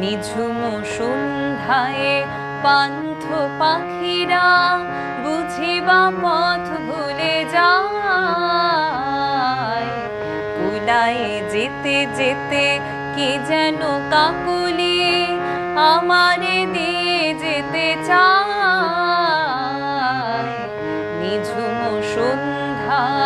নিঝুম সন্ধ্যায় পান্থ পাখিরা বুঝিবা পথ ভুলে যায়। কুলায় যেতে যেতে কে যেন কাকুলি আমারে দিয়ে যেতে চায়। নিঝুম সন্ধ্যায়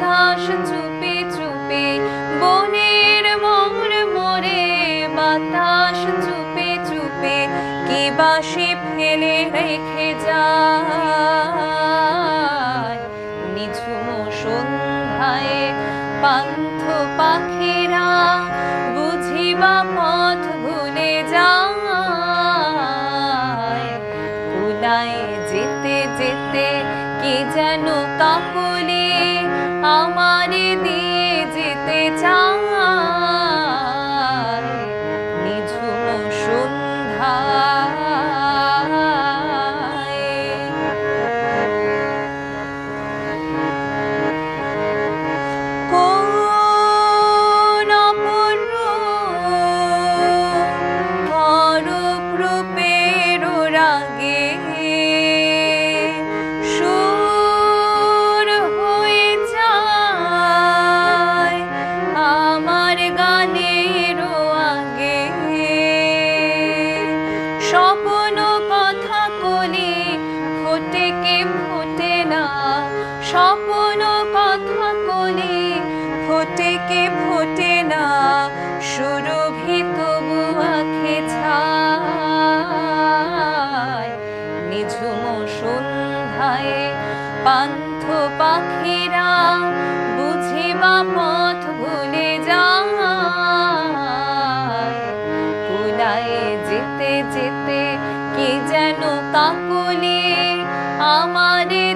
বাতাস চুপে চুপে, বনের মোর মোরে বাতাস চুপে চুপে, কি বাসে ফেলে রেখে যায়? নিঝুম সন্ধ্যায় পান্থ পাখিরা বুঝিবা পথ ভুলে যায়। কুলায় যেতে যেতে কে যেন কাকলে আমারে দিয়ে স্বপ্ন কথা কলি ফোটে কে ফোটে না? স্বপ্ন কথা কলি ফোটে কে ফোটে না? সুরভিত বুয়াখে ছায় নিঝুম সন্ধ্যায় পান্থ পাখিরা বুঝিবা যায় যেতে যেতে কি যেন কাকুলে আমাদের